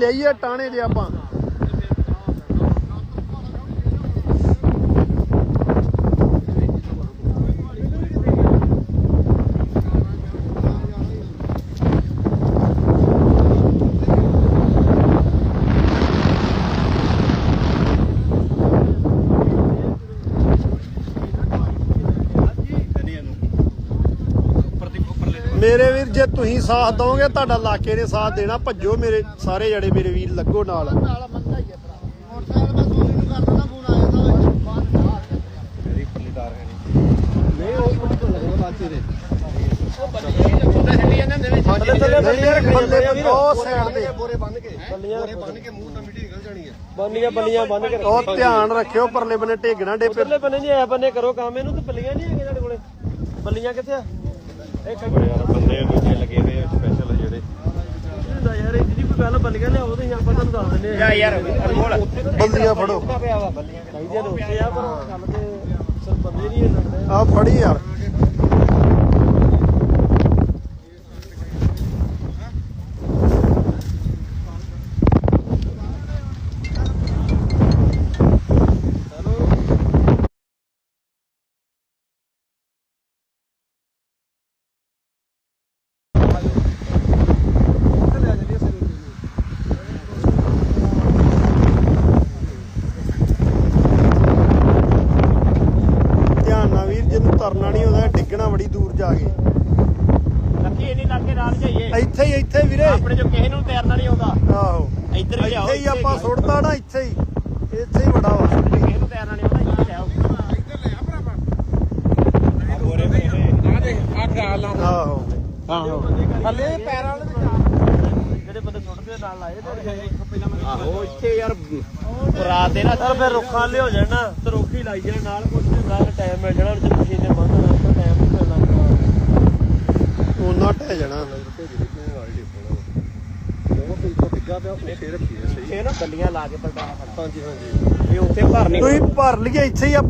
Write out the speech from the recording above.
ਲਈਏ ਟਾਣੇ ਦੇ ਆਪਾਂ। ਮੇਰੇ ਵੀਰ ਜੇ ਤੁਸੀਂ ਸਾਥ ਦੋਗੇ ਤੁਹਾਡਾ ਇਲਾਕੇ ਨੇ ਸਾਥ ਦੇਣਾ ਭੱਜੋ ਮੇਰੇ ਸਾਰੇ ਜੜੇ ਮੇਰੇ ਵੀਰ ਲੱਗੋ ਨਾਲ। ਬੰਨੀਆਂ ਬੱਲੀਆਂ ਬੰਨ ਕੇ। ਉਹ ਧਿਆਨ ਰੱਖਿਓ ਪਰਲੇ ਬੰਨੇ ਢੇਗਣਾ ਡੇਪੇ। ਉਧਰਲੇ ਬੰਨੇ ਨਹੀਂ ਆਇਆ ਬੰਨੇ ਕਰੋ ਕੰਮ ਇਹਨੂੰ ਤੇ ਬੱਲੀਆਂ ਨਹੀਂ ਹੈਗੇ ਤੁਹਾਡੇ ਕੋਲੇ। ਬੱਲੀਆਂ ਕਿੱਥੇ ਆ? ਬੜੇ ਯਾਰ ਬੰਦੇ ਦੂਜੇ ਲੱਗੇ ਹੋਏ ਸਪੈਸ਼ਲ ਜਿਹੜੇ। ਹੁੰਦਾ ਯਾਰ ਇਹ ਜੀ ਕੋਈ ਗੱਲ ਬੱਲੀਆਂ ਲਿਆਓ ਤੇ ਆਪਾਂ ਤੁਹਾਨੂੰ ਦੱਸ ਦਿੰਦੇ ਆ ਯਾਰ ਅਨਮੋਲ ਬੰਦੀਆਂ ਫੜੋ। ਪਿਆ ਵਾ ਬੱਲੀਆਂ ਚਾਹੀਦੀਆਂ ਨੇ ਉੱਥੇ ਆ ਪਰ ਗੱਲ ਤੇ ਸਰ ਬੰਦੇ ਨਹੀਂ ਲੜਦੇ ਆ ਫੜੀ ਯਾਰ ਧਿਆਨ ਨਾਲ ਵੀਰ ਜਿਹਨੂੰ ਤਰਨਾ ਨਹੀਂ ਆਉਂਦਾ ਡਿੱਗਣਾ ਬੜੀ ਦੂਰ ਜਾ ਕੇ। ਲੱਕੀ ਇਹਨੇ ਲਾਗੇ ਨਾਲ ਜਾਈਏ। ਇੱਥੇ ਹੀ ਇੱਥੇ ਵੀਰੇ। ਆਪਣੇ ਜੋ ਕਿਸੇ ਨੂੰ ਤੈਰਨਾ ਨਹੀਂ ਆਉਂਦਾ। ਆਹੋ। ਇੱਧਰ ਹੀ ਲਿਆਓ ਇੱਥੇ ਹੀ ਆਪਾਂ ਸੁੱਟਦਾ ਨਾ ਇੱਥੇ ਹੀ। ਇੱਥੇ ਹੀ ਬੜਾ ਵਾ। ਕਿਸੇ ਨੂੰ ਤੈਰਨਾ ਨਹੀਂ ਆਉਂਦਾ ਇੱਥੇ ਬੋਰੇ ਪਏ ਨੇ ਆ ਦੇਖ ਆ ਖਿਆਲ ਆਹੋ। ਆਹੋ। ਥੱਲੇ ਪੈਰਾਂ ਵਾਲੇ ਜਿਹੜੇ ਬੰਦੇ ਸੁੱਟਦੇ ਨਾਲ ਲਾਏ ਤੇ ਆਹੋ ਇੱਥੇ ਯਾਰ ਰਾਤ ਦੇ ਨਾ ਸਰ ਫਿਰ ਰੁੱਖਾਂ ਲਿਓ ਜਾਣਾ ਤੇ ਰੁੱਖੀ ਲਾਈ ਜਾਣ ਨਾਲ ਕੁਝ ਨਾਲ ਟਾਈਮ ਮਿਲ ਜਾਣਾ ਜੇ ਮਸ਼ੀਨ ਦੇ ਬੰਦ ਹੋਣਾ ਤਾਂ ਟਾਈਮ ਨਹੀਂ ਮਿਲਣਾ। ਉਹਨਾਂ ਢਹਿ ਜਾਣਾ ਇਹ ਨਾ ਬੱਲੀਆਂ ਲਾ ਕੇ ਪਲਟਾ ਹਾਂਜੀ ਹਾਂਜੀ। ਇਹ ਉੱਥੇ ਭਰਨੀ ਤੁਸੀਂ ਭਰ ਲਈਏ ਇੱਥੇ ਹੀ ਆਪਾਂ